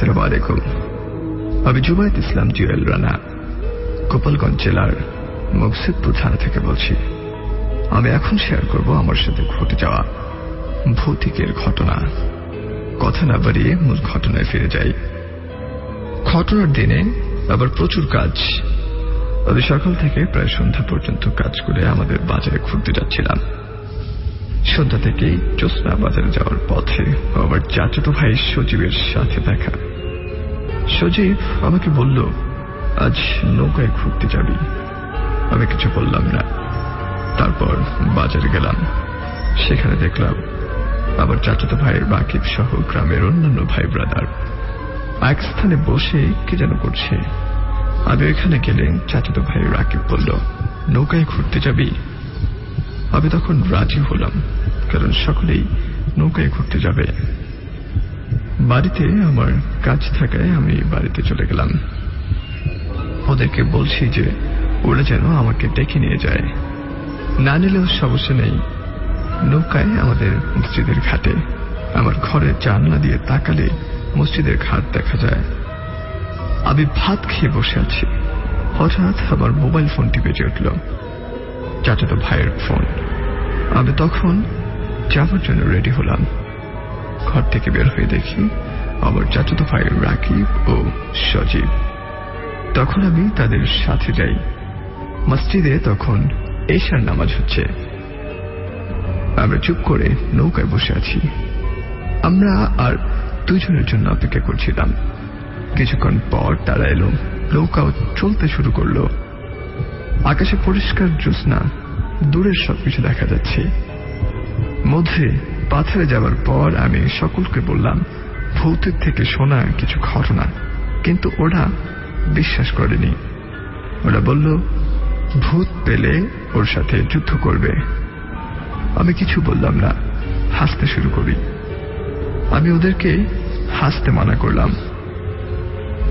আসসালামু আলাইকুম। আমি জুবাইদ ইসলাম জুয়েল রানা, গোপালগঞ্জ জেলার মকসিদপুর থানা থেকে বলছি। আমি এখন শেয়ার করব আমার সাথে ঘটে যাওয়া ভৌতিকের ঘটনা। কথা না বাড়িয়ে মূল ঘটনায় ফিরে যাই। ঘটনার দিনে আবার প্রচুর কাজ। আমি সকাল থেকে প্রায় সন্ধ্যা পর্যন্ত কাজ করে আমাদের বাজারে ঘুরতে যাচ্ছিলাম। সন্ধ্যা থেকেই জ্যোৎস্না বাজারে যাওয়ার পথে আমার চাচাতো ভাই সজীবের সাথে দেখা। সজীব আমাকে বলল, আজ নৌকায় ঘুরতে যাবি। আমি কিছু বললাম না। তারপর বাজারে গেলাম। সেখানে দেখলাম আমার চাচাতো ভাইয়ের বাকিব সহ গ্রামের অন্যান্য ভাই ব্রাদার এক স্থানে বসে কি যেন করছে। আমি এখানে গেলে চাচাতো ভাই রাকিব বলল, নৌকায় ঘুরতে যাবি? আমি তখন রাজি হলাম, কারণ সকলেই নৌকায় ঘুরতে যাবে। বাড়িতে আমার কাজ থাকায় আমি বাড়িতে চলে গেলাম। ওদেরকে বলছি যে ওরা যেন আমাকে ডেকে নিয়ে যায়। না নিলেও সমস্যা নেই। নৌকায় আমাদের মসজিদের ঘাটে, আমার ঘরের জানলা দিয়ে তাকালে মসজিদের ঘাট দেখা যায়। আমি ভাত খেয়ে বসে আছি। হঠাৎ আমার মোবাইল ফোনটি বেজে উঠল। চাচাতো ভাইয়ের ফোন। আমি তখন যাওয়ার জন্য রেডি হলাম। ঘর থেকে বের হয়ে দেখি আমার চাচাতো ভাই রাকিব ও সজীব। তখন আমি তাদের সাথে যাই। মসজিদে তখন এশার নামাজ হচ্ছে। আমরা চুপ করে নৌকায় বসে আছি। আমরা আর দুজনের জন্য অপেক্ষা করছিলাম। কিছুক্ষণ পর তারা এলো, নৌকাও চলতে শুরু করল। আকাশে পরিষ্কার জ্যোৎস্না, দূরের সবকিছু দেখা যাচ্ছে। মধ্যে পাথরে যাওয়ার পর আমি সকলকে বললাম ভৌতিক থেকে শোনা কিছু ঘটনা। কিন্তু ওরা বিশ্বাস করেনি। ওরা বলল, ভূত পেলে ওর সাথে যুদ্ধ করবে। আমি কিছু বললাম না, হাসতে শুরু করি। আমি ওদেরকে হাসতে মানা করলাম।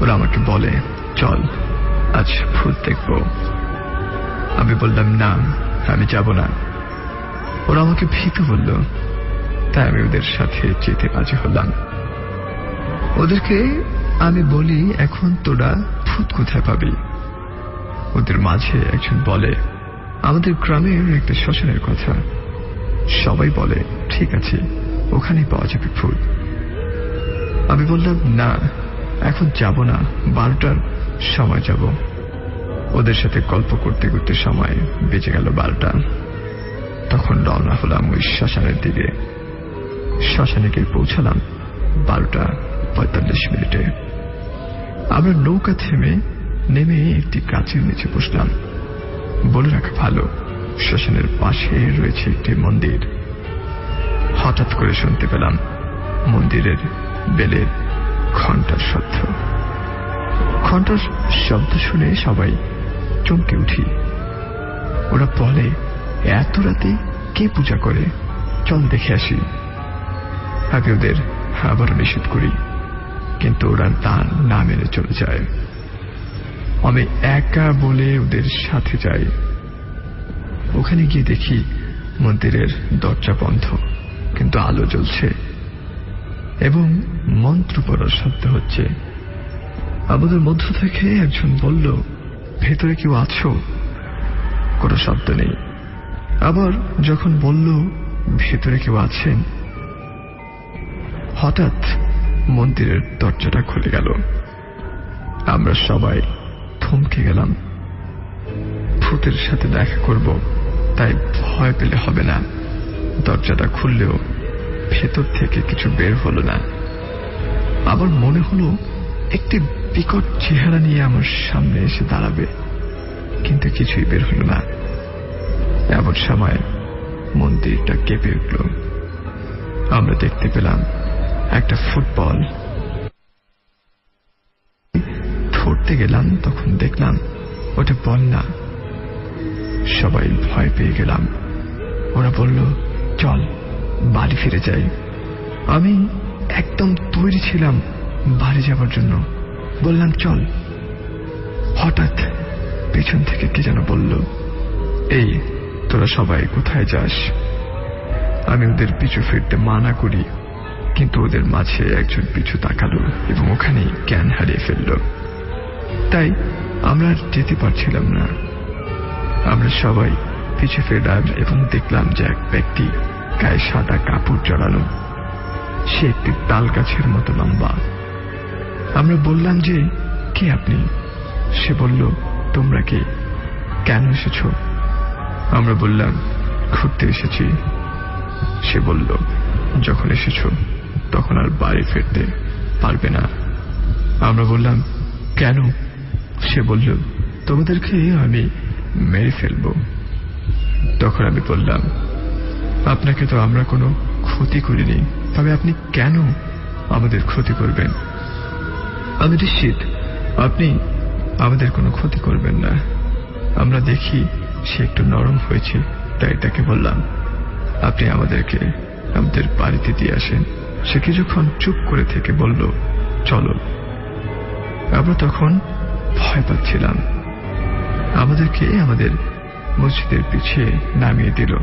ওরা আমাকে বলে, চল, আজ ভূত দেখব। আমি বললাম, না, আমি যাব না। ওরা আমাকে ভীত বলল তাই আমি ওদের সাথে যেতে রাজি হলাম। ওদেরকে আমি বলি, এখন তোরা ভূত কোথায় পাবি? ওদের মাঝে একজন বলে, আমাদের গ্রামের একটা শ্মশানের কথা। সবাই বলে, ঠিক আছে, ওখানেই পাওয়া যাবে ভূত। আমি বললাম, না, এখন যাব না, বারোটার সময় যাব। ওদের সাথে গল্প করতে করতে সময় বেঁচে গেল বারোটা। তখন রওনা হলাম ওই শ্মশানের দিকে। শ্মশানে গিয়ে পৌঁছালাম বারোটা পঁয়তাল্লিশ মিনিটে। আমরা নৌকা থেমে নেমে একটি গাছের নিচে বসলাম। বলে রাখা ভালো, শ্মশানের পাশে রয়েছে একটি মন্দির। হঠাৎ করে শুনতে পেলাম মন্দিরের বেলের ঘণ্টার শব্দ। ঘণ্টার শব্দ শুনে সবাই চমকে উঠি। ওরা বলে, এত রাতে কে পূজা করে? চল দেখে আসি। আগে ওদের আবার নিষেধ করি। কিন্তু ওরা তা না মেনে চলে যায়। আমি একা বলে ওদের সাথে যাই। ওখানে গিয়ে দেখি মন্দিরের দরজা বন্ধ, কিন্তু আলো জ্বলছে। এবং মন্ত্র পড়ার শব্দ হচ্ছে। আমাদের মধ্য থেকে একজন বলল, ভেতরে কেউ আছো? কোনো শব্দ নেই। আবার যখন বলল, ভেতরে কেউ আছেন? হঠাৎ মন্দিরের দরজাটা খুলে গেল। আমরা সবাই থমকে গেলাম। ভূতের সাথে দেখা করব, তাই ভয় পেলে হবে না। দরজাটা খুললেও ভেতর থেকে কিছু বের হলো না। আবার মনে হলো একটি বিকট চেহারা নিয়ে আমার সামনে এসে দাঁড়াবে, কিন্তু কিছুই বের হলো না। এমন সময় মন্দিরটা কেঁপে উঠল। আমরা দেখতে পেলাম একটা ফুটবল। ধরতে গেলাম, তখন দেখলাম ওটা বল না। সবাই ভয় পেয়ে গেলাম। ওরা বলল, চল, বাড়ি ফিরে যাই। আমি একদম তৈরি ছিলাম বাড়ি যাবার জন্য। বললাম, চল। হঠাৎ পেছন থেকে কে যেন বলল, এই, তোরা সবাই কোথায় যাস? আমি ওদের পিছু ফিরতে মানা করি। কিন্তু ওদের মাঝে একজন পিছু তাকালো এবং ওখানেই জ্ঞান হারিয়ে ফেলল। তাই আমরা আর যেতে পারছিলাম না। আমরা সবাই পিছু ফেরলাম এবং দেখলাম যে এক ব্যক্তি গায়ে সাদা কাপড় জড়ানো সে একটি তাল গাছের মতো লম্বা। আমরা বললাম যে, কে আপনি? সে বলল, তোমরা কে? কেন এসেছ? আমরা বললাম, ঘুরতে এসেছি। সে বলল, যখন এসেছ। তখন আর বাড়ি ফিরতে পারবে না। আমরা বললাম, কেন? সে বলল, তোমাদেরকে আমি মেরে ফেলব। তখন আমি বললাম, আপনাকে তো আমরা কোনো ক্ষতি করিনি, তবে আপনি কেন আমাদের ক্ষতি করবেন? আমি নিশ্চিত, আপনি আমাদের কোনো ক্ষতি করবেন না। আমরা দেখি সে একটু নরম হয়েছে, তাই তাকে বললাম, আপনি আমাদেরকে আমাদের বাড়িতে দিয়ে আসেন। সে কিছুক্ষণ চুপ করে থেকে বলল, চলো। আমরা তখন ভয় পাচ্ছিলাম। আমাদেরকে আমাদের মসজিদের পিছিয়ে নামিয়ে দিল।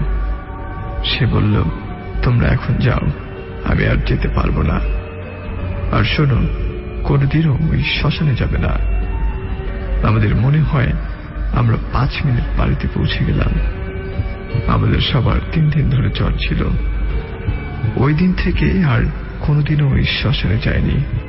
সে বলল, তোমরা এখন যাও, আমি আর যেতে পারব না। আর শোনো, কোনোদিনও ওই শ্মশানে যাবে না। আমাদের মনে হয় আমরা পাঁচ মিনিট বাড়িতে পৌঁছে গেলাম। আমাদের সবার তিন দিন ধরে জ্বর ছিল। ওই দিন থেকে আর কোনোদিনও ওই শ্মশানে যায়নি।